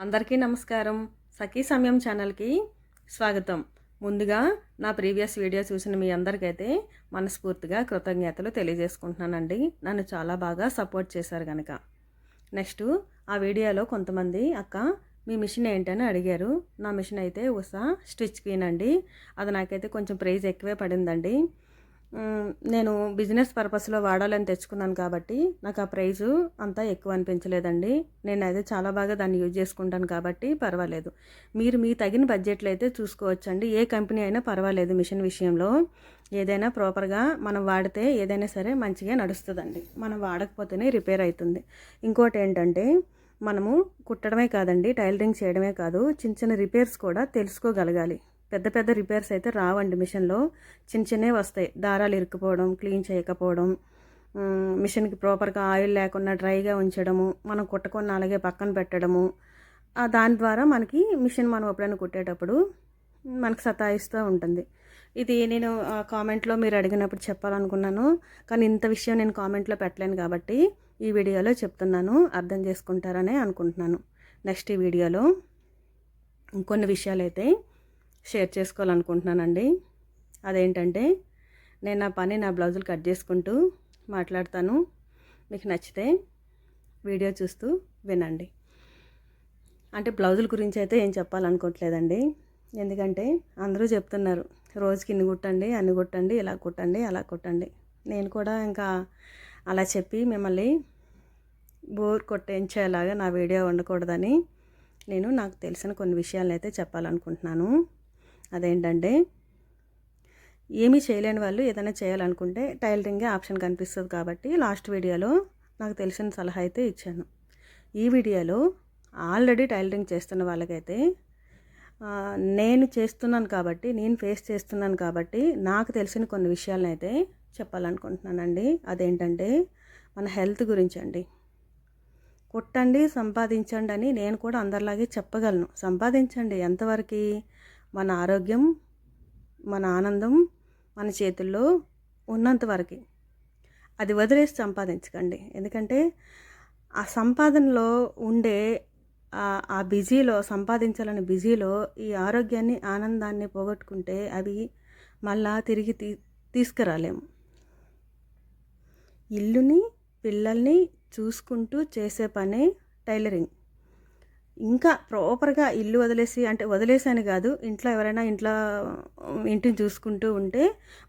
అందరికీ నమస్కారం. సఖీ సమయం ఛానల్కి స్వాగతం. ముందుగా నా ప్రీవియస్ వీడియో చూసిన మీ అందరికైతే మనస్ఫూర్తిగా కృతజ్ఞతలు తెలియజేసుకుంటున్నానండి. నన్ను చాలా బాగా సపోర్ట్ చేశారు కనుక నెక్స్ట్ ఆ వీడియోలో కొంతమంది అక్క మీ మిషన్ ఏంటని అడిగారు. నా మిషన్ అయితే ఉషా స్టిచ్ క్వీన్ అండి. అది నాకైతే కొంచెం ప్రైజ్ ఎక్కువే పడిందండి. నేను బిజినెస్ పర్పస్లో వాడాలని తెచ్చుకున్నాను కాబట్టి నాకు ఆ ప్రైజు అంతా ఎక్కువ అనిపించలేదండి. నేను అయితే చాలా బాగా దాన్ని యూజ్ చేసుకుంటాను కాబట్టి పర్వాలేదు. మీరు మీ తగిన బడ్జెట్లో అయితే చూసుకోవచ్చండి. ఏ కంపెనీ అయినా పర్వాలేదు మిషన్ విషయంలో. ఏదైనా ప్రాపర్గా మనం వాడితే ఏదైనా సరే మంచిగా నడుస్తుందండి. మనం వాడకపోతేనే రిపేర్ అవుతుంది ఇంకోటి ఏంటంటే మనము కుట్టడమే కాదండి టైలరింగ్ చేయడమే కాదు చిన్న చిన్న రిపేర్స్ కూడా తెలుసుకోగలగాలి. పెద్ద పెద్ద రిపేర్స్ అయితే రావండి మిషన్లో. చిన్న చిన్నవి వస్తాయి. దారాలు ఇరుక్కుపోవడం క్లీన్ చేయకపోవడం మిషన్కి ప్రాపర్గా ఆయిల్ లేకుండా డ్రైగా ఉంచడము మనం కుట్టకుండా అలాగే పక్కన పెట్టడము. దాని ద్వారా మనకి మిషన్ మనం ఎప్పుడైనా కుట్టేటప్పుడు మనకు సతాయిస్తూ ఉంటుంది. ఇది నేను ఆ కామెంట్లో మీరు అడిగినప్పుడు చెప్పాలనుకున్నాను. కానీ ఇంత విషయం నేను కామెంట్లో పెట్టలేను కాబట్టి ఈ వీడియోలో చెప్తున్నాను. అర్థం చేసుకుంటారనే అనుకుంటున్నాను. నెక్స్ట్ ఈ వీడియోలో ఇంకొన్ని విషయాలు అయితే షేర్ చేసుకోవాలనుకుంటున్నానండి. అదేంటంటే నేను నా పని నా బ్లౌజులు కట్ చేసుకుంటూ మాట్లాడతాను. మీకు నచ్చితే వీడియో చూస్తూ వినండి. అంటే బ్లౌజుల గురించి అయితే ఏం చెప్పాలనుకోవట్లేదండి. ఎందుకంటే అందరూ చెప్తున్నారు రోజుకి ఇన్ని కుట్టండి అన్ని కుట్టండి ఇలా కుట్టండి అలా కుట్టండి. నేను కూడా ఇంకా అలా చెప్పి మిమ్మల్ని బోర్ కొట్టించేలాగా నా వీడియో ఉండకూడదని నేను నాకు తెలిసిన కొన్ని విషయాలను అయితే చెప్పాలనుకుంటున్నాను. అదేంటంటే ఏమీ చేయలేని వాళ్ళు ఏదైనా చేయాలనుకుంటే టైలరింగే ఆప్షన్ కనిపిస్తుంది కాబట్టి లాస్ట్ వీడియోలో నాకు తెలిసిన సలహా అయితే ఇచ్చాను. ఈ వీడియోలో ఆల్రెడీ టైలరింగ్ చేస్తున్న వాళ్ళకైతే నేను చేస్తున్నాను కాబట్టి నేను ఫేస్ చేస్తున్నాను కాబట్టి నాకు తెలిసిన కొన్ని విషయాలను అయితే చెప్పాలనుకుంటున్నానండి. అదేంటంటే మన హెల్త్ గురించి అండి. కుట్టండి సంపాదించండి అని నేను కూడా అందరిలాగే చెప్పగలను. సంపాదించండి ఎంతవరకు? మన ఆరోగ్యం మన ఆనందం మన చేతుల్లో ఉన్నంత వరకు. అది వదిలేసి సంపాదించకండి. ఎందుకంటే ఆ సంపాదనలో ఉండే ఆ- బిజీలో సంపాదించాలని బిజీలో ఈ ఆరోగ్యాన్ని ఆనందాన్ని పోగొట్టుకుంటే అవి మళ్ళా తిరిగి తీ తీసుకురాలేము. ఇల్లుని పిల్లల్ని చూసుకుంటూ చేసే పనే టైలరింగ్. ఇంకా ప్రాపర్గా ఇల్లు వదిలేసి అంటే వదిలేసాను కాదు ఇంట్లో ఎవరైనా ఇంట్లో ఇంటిని చూసుకుంటూ ఉంటే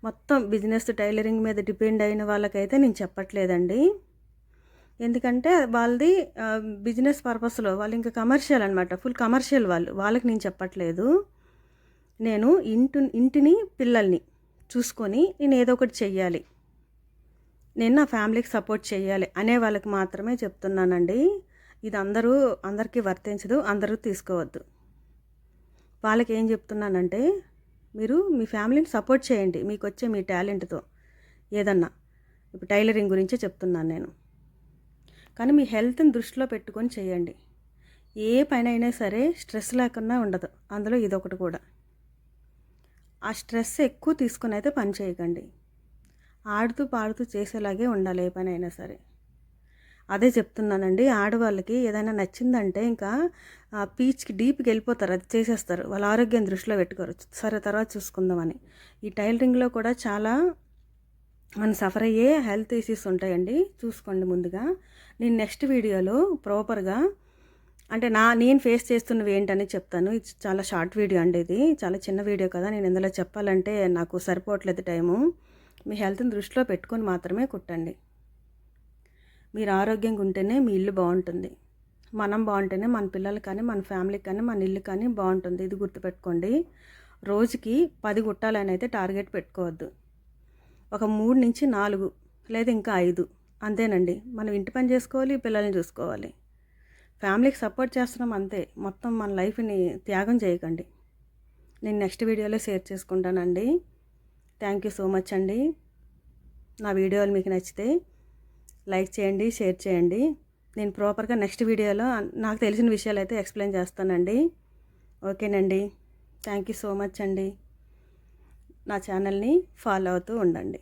మొత్తం బిజినెస్ టైలరింగ్ మీద డిపెండ్ అయిన వాళ్ళకైతే నేను చెప్పట్లేదండి. ఎందుకంటే వాళ్ళది బిజినెస్ పర్పస్లో వాళ్ళు ఇంకా కమర్షియల్ అనమాట ఫుల్ కమర్షియల్ వాళ్ళు. వాళ్ళకి నేను చెప్పట్లేదు. నేను ఇంటి ఇంటిని పిల్లల్ని చూసుకొని నేను ఏదో ఒకటి చెయ్యాలి. నేను నా ఫ్యామిలీకి సపోర్ట్ చేయాలి అనే వాళ్ళకి మాత్రమే చెప్తున్నానండి. ఇది అందరూ అందరికీ వర్తించదు అందరూ తీసుకోవద్దు. వాళ్ళకి ఏం చెప్తున్నానంటే మీరు మీ ఫ్యామిలీని సపోర్ట్ చేయండి మీకు వచ్చే మీ టాలెంట్తో. ఏదన్నా ఇప్పుడు టైలరింగ్ గురించే చెప్తున్నాను నేను. కానీ మీ హెల్త్ని దృష్టిలో పెట్టుకొని చేయండి. ఏ పని అయినా సరే స్ట్రెస్ లేకుండా ఉండదు అందులో ఇదొకటి కూడా. ఆ స్ట్రెస్ ఎక్కువ తీసుకుని అయితే పని చేయకండి. ఆడుతూ పాడుతూ చేసేలాగే ఉండాలి ఏ పని అయినా సరే. అదే చెప్తున్నానండి. ఆడవాళ్ళకి ఏదైనా నచ్చిందంటే ఇంకా పీచ్కి డీప్కి వెళ్ళిపోతారు. అది చేసేస్తారు. వాళ్ళ ఆరోగ్యం దృష్టిలో పెట్టుకోరు. సరే తర్వాత చూసుకుందామని. ఈ టైలరింగ్లో కూడా చాలా మనం సఫర్ అయ్యే హెల్త్ ఇష్యూస్ ఉంటాయండి. చూసుకోండి ముందుగా. నేను నెక్స్ట్ వీడియోలో ప్రాపర్గా అంటే నా నేను ఫేస్ చేస్తున్నవి ఏంటని చెప్తాను. ఇది చాలా షార్ట్ వీడియో అండి ఇది. చాలా చిన్న వీడియో కదా. నేను ఇందులో చెప్పాలంటే నాకు సరిపోవట్లేదు టైము. మీ హెల్త్ని దృష్టిలో పెట్టుకొని మాత్రమే కుట్టండి. మీరు ఆరోగ్యంగా ఉంటేనే మీ ఇల్లు బాగుంటుంది. మనం బాగుంటేనే మన పిల్లలు కానీ మన ఫ్యామిలీకి కానీ మన ఇల్లు కానీ బాగుంటుంది. ఇది గుర్తుపెట్టుకోండి. రోజుకి పది గుట్టాలని అయితే టార్గెట్ పెట్టుకోవద్దు. ఒక మూడు నుంచి నాలుగు లేదా ఇంకా ఐదు. అంతేనండి. మనం ఇంటి పని చేసుకోవాలి పిల్లల్ని చూసుకోవాలి. ఫ్యామిలీకి సపోర్ట్ చేస్తున్నాం అంతే. మొత్తం మన లైఫ్ని త్యాగం చేయకండి. నేను నెక్స్ట్ వీడియోలో షేర్ చేసుకుంటానండి. థ్యాంక్ యూ సో మచ్ అండి. నా వీడియోలు మీకు నచ్చితే లైక్ చేయండి షేర్ చేయండి. నేను ప్రాపర్గా నెక్స్ట్ వీడియోలో నాకు తెలిసిన విషయాలు అయితే ఎక్స్ప్లెయిన్ చేస్తానండి. ఓకేనండి. థ్యాంక్ యూ సో మచ్ అండి. నా ఛానల్ని ఫాలో అవుతూ ఉండండి.